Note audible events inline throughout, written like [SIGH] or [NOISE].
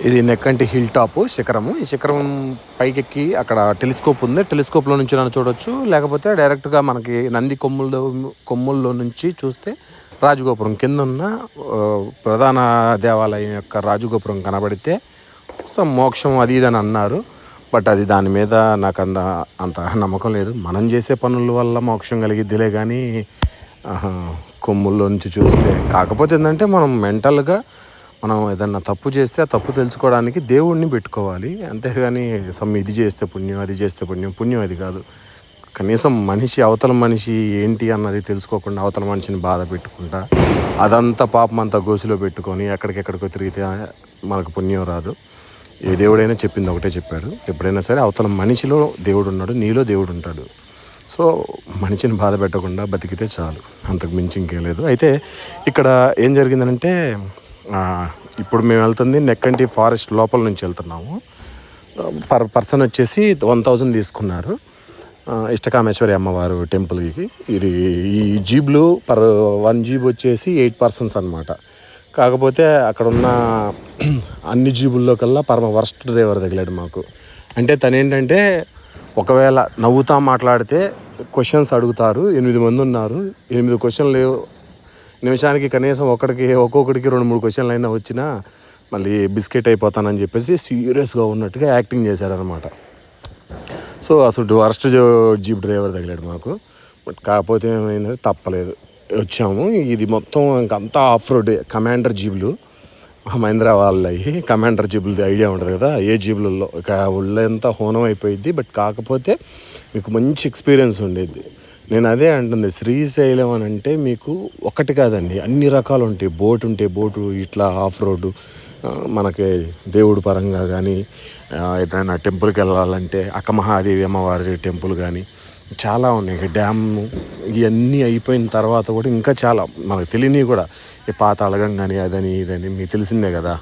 ఇది Nekkanti hill top శిఖరము. ఈ శిఖరం పైకెక్కి అక్కడ టెలిస్కోప్ ఉంది. టెలిస్కోప్లో నుంచి నన్ను చూడొచ్చు. లేకపోతే డైరెక్ట్గా మనకి నంది కొమ్ముల్లో కొమ్ముల్లో నుంచి చూస్తే రాజగోపురం కింద ఉన్న ప్రధాన దేవాలయం యొక్క రాజగోపురం కనబడితే సో మోక్షం అది ఇది అని అన్నారు. బట్ అది దాని మీద నాకు అంత అంత నమ్మకం లేదు. మనం చేసే పనుల వల్ల మోక్షం కలిగిద్దిలే కానీ కొమ్ముల్లో నుంచి చూస్తే. కాకపోతే ఏంటంటే మనం మెంటల్గా మనం ఏదన్నా తప్పు చేస్తే ఆ తప్పు తెలుసుకోవడానికి దేవుణ్ణి పెట్టుకోవాలి. అంతేగాని సమ్ ఇది చేస్తే పుణ్యం అది చేస్తే పుణ్యం. పుణ్యం అది కాదు. కనీసం మనిషి అవతల మనిషి ఏంటి అన్నది తెలుసుకోకుండా అవతల మనిషిని బాధ పెట్టుకుంటా అదంతా పాపం అంతా గోసులో పెట్టుకొని ఎక్కడికెక్కడికో తిరిగితే మనకు పుణ్యం రాదు. ఏ దేవుడైనా చెప్పింది ఒకటే చెప్పాడు. ఎప్పుడైనా సరే అవతల మనిషిలో దేవుడు ఉన్నాడు నీలో దేవుడు ఉంటాడు. సో మనిషిని బాధ పెట్టకుండా బతికితే చాలు. అంతకు మించి ఇంకేం లేదు. అయితే ఇక్కడ ఏం జరిగిందంటే ఇప్పుడు మేము వెళ్తుంది నెక్కంటి ఫారెస్ట్ లోపల నుంచి వెళ్తున్నాము. పర్ పర్సన్ వచ్చేసి వన్ థౌజండ్ తీసుకున్నారు. ఇష్టకామేశ్వరి అమ్మవారు టెంపుల్కి. ఇది ఈ జీబ్లు పర్ వన్ జీబ్ వచ్చేసి ఎయిట్ పర్సన్స్ అనమాట కాకపోతే అక్కడ ఉన్న అన్ని జీబుల్లో కల్లా పరమ వర్స్ట్ డ్రైవర్ తగిలాడు మాకు. అంటే తను ఏంటంటే ఒకవేళ నవ్వుతా మాట్లాడితే క్వశ్చన్స్ అడుగుతారు ఎనిమిది మంది ఉన్నారు. ఎనిమిది క్వశ్చన్లు నిమిషానికి కనీసం ఒక్కడికి ఒక్కొక్కడికి రెండు మూడు క్వశ్చన్లు అయినా వచ్చినా మళ్ళీ బిస్కెట్ అయిపోతానని చెప్పేసి సీరియస్గా ఉన్నట్టుగా యాక్టింగ్ చేశాడనమాట సో అసలు వర్స్ట్ జీప్ డ్రైవర్ తగిలాడు మాకు. బట్ కాకపోతే ఏమైందంటే తప్పలేదు. వచ్చాము. ఇది మొత్తం ఇంకంతా ఆఫ్ రోడ్ కమాండర్ జీబులు మహేంద్ర వాళ్ళవి కమాండర్ జీబులది ఐడియా ఉంటుంది కదా ఏ జీబులలో ఇక ఒళ్ళంతా హోనం అయిపోయింది బట్ కాకపోతే మీకు మంచి ఎక్స్పీరియన్స్ ఉండేది. నేను అదే అంటుంది శ్రీశైలం అని అంటే మీకు ఒకటి కాదండి అన్ని రకాలు ఉంటాయి. బోట్ ఉంటే బోటు ఇట్లా ఆఫ్ రోడ్డు మనకి దేవుడి పరంగా కానీ ఏదైనా టెంపుల్కి వెళ్ళాలంటే అక్కమహాదేవి అమ్మవారి టెంపుల్ కానీ చాలా ఉన్నాయి. డ్యామ్ ఇవన్నీ అయిపోయిన తర్వాత కూడా ఇంకా చాలా మనకు తెలియనివి కూడా. ఈ పాతాళగం కానీ అదని ఇదని మీకు తెలిసిందే కదా.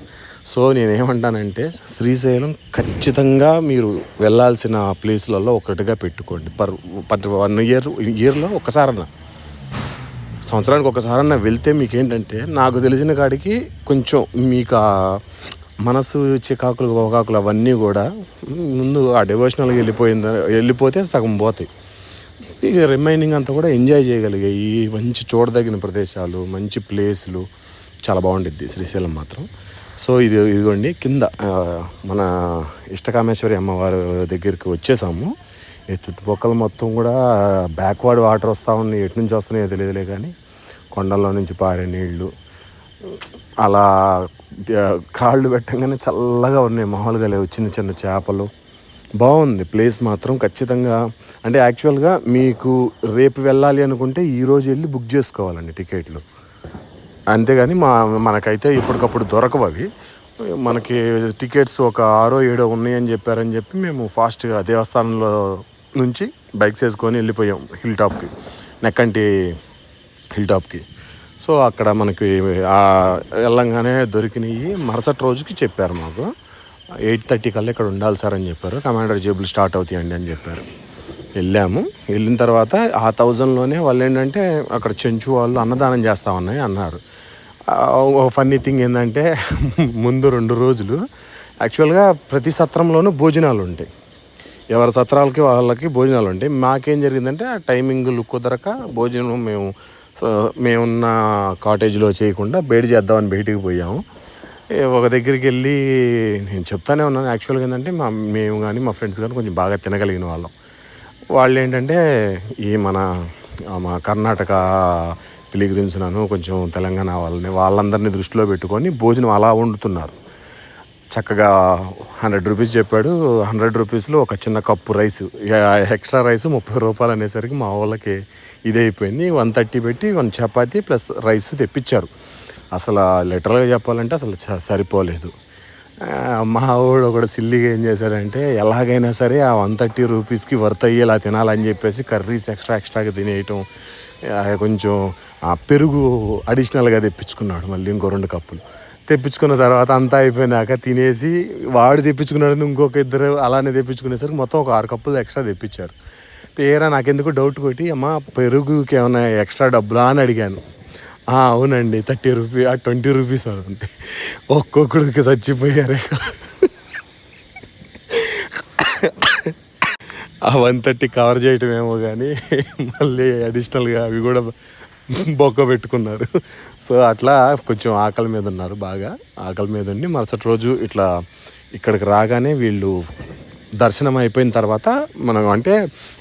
సో నేనేమంటానంటే శ్రీశైలం ఖచ్చితంగా మీరు వెళ్ళాల్సిన ప్లేస్లలో ఒకటిగా పెట్టుకోండి. పర్ పర్ వన్ ఇయర్ ఇయర్లో ఒకసారన్నా. సంవత్సరానికి ఒకసారన్నా వెళ్తే మీకు ఏంటంటే నాకు తెలిసిన కాడికి కొంచెం మీకు ఆ మనసు చికాకులు గోకాకులు అవన్నీ కూడా ముందు ఆ డివోషనల్గా వెళ్ళిపోయింది వెళ్ళిపోతే సగం పోతాయి. ఇక రిమైనింగ్ అంతా కూడా ఎంజాయ్ చేయగలిగాయి ఈ మంచి చూడదగిన ప్రదేశాలు మంచి ప్లేసులు చాలా బాగుండిద్ది శ్రీశైలం మాత్రం. సో ఇది ఇదిగోండి కింద మన ఇష్టకామేశ్వరి అమ్మవారి దగ్గరికి వచ్చేసాము. ఈ చుట్టుపక్కల మొత్తం కూడా బ్యాక్వర్డ్ వాటర్ వస్తూ ఉన్నాయి. ఎటు నుంచి వస్తున్నాయో తెలియదులే కానీ కొండల్లో నుంచి పారే నీళ్ళు అలా కాళ్ళు పెట్టంగానే చల్లగా ఉన్నాయి. మామూలుగా లేవు. చిన్న చిన్న చేపలు. బాగుంది. ప్లేస్ మాత్రం ఖచ్చితంగా. అంటే యాక్చువల్గా మీకు రేపు వెళ్ళాలి అనుకుంటే ఈరోజు వెళ్ళి బుక్ చేసుకోవాలండి టికెట్లు. అంతేగాని మా మనకైతే ఇప్పటికప్పుడు దొరకవు అవి. మనకి టికెట్స్ ఒక ఆరో ఏడో ఉన్నాయని చెప్పారని చెప్పి మేము ఫాస్ట్గా దేవస్థానంలో నుంచి బైక్స్ వేసుకొని వెళ్ళిపోయాం హిల్ టాప్కి నెక్కంటి హిల్ టాప్కి. సో అక్కడ మనకి వెళ్ళంగానే దొరికినాయి మరుసటి రోజుకి చెప్పారు మాకు. ఎయిట్ థర్టీ కల్లా ఇక్కడ ఉండాలి సార్ అని చెప్పారు. కమాండర్ జేబులు స్టార్ట్ అవుతాయండి అని చెప్పారు. వెళ్ళాము. వెళ్ళిన తర్వాత ఆ థౌజండ్లోనే వాళ్ళు ఏంటంటే అక్కడ చెంచు వాళ్ళు అన్నదానం చేస్తామన్నాయి అన్నారు. ఫన్నీ థింగ్ ఏంటంటే [LAUGHS] ముందు రెండు రోజులు యాక్చువల్గా ప్రతి సత్రంలోనూ భోజనాలు ఉంటాయి. ఎవరి సత్రాలకి వాళ్ళకి భోజనాలు ఉంటాయి. మాకేం జరిగిందంటే ఆ టైమింగ్లు కుదరక భోజనం మేము సో మేమున్న కాటేజ్లో చేయకుండా బయట చేద్దామని బయటికి పోయాము. ఒక దగ్గరికి వెళ్ళి నేను చెప్తానే ఉన్నాను. యాక్చువల్గా ఏంటంటే మా మేము కానీ మా ఫ్రెండ్స్ కానీ కొంచెం బాగా తినగలిగిన వాళ్ళం. వాళ్ళు ఏంటంటే ఈ మన మా కర్ణాటక పిలిగ్రిమ్స్ కొంచెం తెలంగాణ వాళ్ళని వాళ్ళందరినీ దృష్టిలో పెట్టుకొని భోజనం అలా వండుతున్నారు. చక్కగా హండ్రెడ్ రూపీస్ చెప్పాడు. హండ్రెడ్ రూపీస్లో ఒక చిన్న కప్పు రైస్ ఎక్స్ట్రా రైస్ ముప్పై రూపాయలు అనేసరికి మా వాళ్ళకి ఇదైపోయింది అయిపోయింది. వన్ థర్టీ పెట్టి వన్ చపాతి ప్లస్ రైస్ తెప్పించారు. అసలు లిటరల్గా చెప్పాలంటే అసలు సరిపోలేదు. మా వాడు ఒకడు సిల్లిగా ఏం చేశాడంటే ఎలాగైనా సరే ఆ వన్ థర్టీ రూపీస్కి వర్త్ అయ్యేలా తినాలని చెప్పేసి కర్రీస్ ఎక్స్ట్రా ఎక్స్ట్రాగా తినేయటం ఆ, కొంచెం ఆ పెరుగు అడిషనల్గా తెప్పించుకున్నాడు మళ్ళీ ఇంకో రెండు కప్పులు. తెప్పించుకున్న తర్వాత అంతా అయిపోయినాక తినేసి వాడు తెప్పించుకున్నాడని ఇంకొక ఇద్దరు అలానే తెప్పించుకునేసరికి మొత్తం ఒక ఆరు కప్పులు ఎక్స్ట్రా తెప్పించారు. తీరా నాకెందుకు డౌట్ కొట్టి అమ్మ పెరుగుకి ఏమైనా ఎక్స్ట్రా డబ్బులా అని అడిగాను. అవునండి థర్టీ రూపీ ఆ ట్వంటీ రూపీస్ అవుతుంది ఒక్కొక్కడికి చచ్చిపోయారే. ఆ వన్ థర్టీ కవర్ చేయటమేమో కానీ మళ్ళీ అడిషనల్గా అవి కూడా బొక్క పెట్టుకున్నారు. సో అట్లా కొంచెం ఆకలి మీద ఉన్నారు బాగా. ఆకలి మీద ఉండి మరుసటి రోజు ఇట్లా ఇక్కడికి రాగానే వీళ్ళు దర్శనం అయిపోయిన తర్వాత మనం అంటే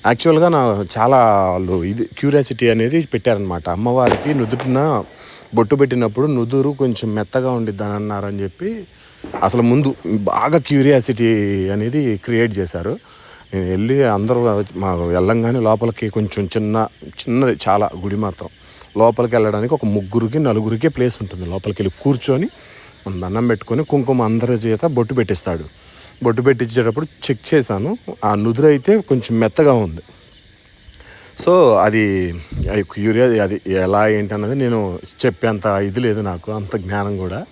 యాక్చువల్గా నా చాలా వాళ్ళు ఇది క్యూరియాసిటీ అనేది పెట్టారనమాట అమ్మవారికి నుదుటిన బొట్టు పెట్టినప్పుడు నుదురు కొంచెం మెత్తగా ఉండిద్దని అని అన్నారని చెప్పి అసలు ముందు బాగా క్యూరియాసిటీ అనేది క్రియేట్ చేశారు. నేను వెళ్ళి అందరూ మా వెళ్ళంగానే లోపలికి కొంచెం చిన్న చిన్నది చాలా గుడి మాత్రం. లోపలికి వెళ్ళడానికి ఒక ముగ్గురికి నలుగురికి ప్లేస్ ఉంటుంది. లోపలికి వెళ్ళి కూర్చొని మనం దండం పెట్టుకొని కుంకుమ అందరి చేత బొట్టు పెట్టిస్తాడు. బొట్టు పెట్టించేటప్పుడు చెక్ చేశాను. ఆ నుదురు అయితే కొంచెం మెత్తగా ఉంది. సో అది క్యూరియా అది ఎలా ఏంటి అన్నది నేను చెప్పేంత ఇది లేదు నాకు అంత జ్ఞానం కూడా.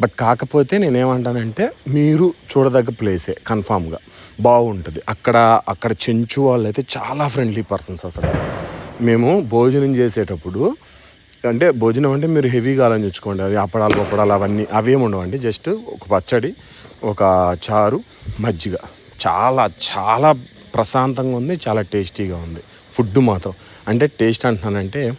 బట్ కాకపోతే నేనేమంటానంటే మీరు చూడదగ్గ ప్లేసే కన్ఫామ్గా. బాగుంటుంది. అక్కడ అక్కడ చెంచు వాళ్ళు అయితే చాలా ఫ్రెండ్లీ పర్సన్స్ అసలు. మేము భోజనం చేసేటప్పుడు అంటే భోజనం అంటే మీరు హెవీగా ఆలోచించుకోండి. అది అప్పడాలు పప్పడాలు అవన్నీ అవేమి ఉండవండి. జస్ట్ ఒక పచ్చడి ఒక చారు మజ్జిగ. చాలా చాలా ప్రశాంతంగా ఉంది చాలా టేస్టీగా ఉంది. ఫుడ్ మాత్రం. అంటే టేస్ట్ అంటున్నానంటే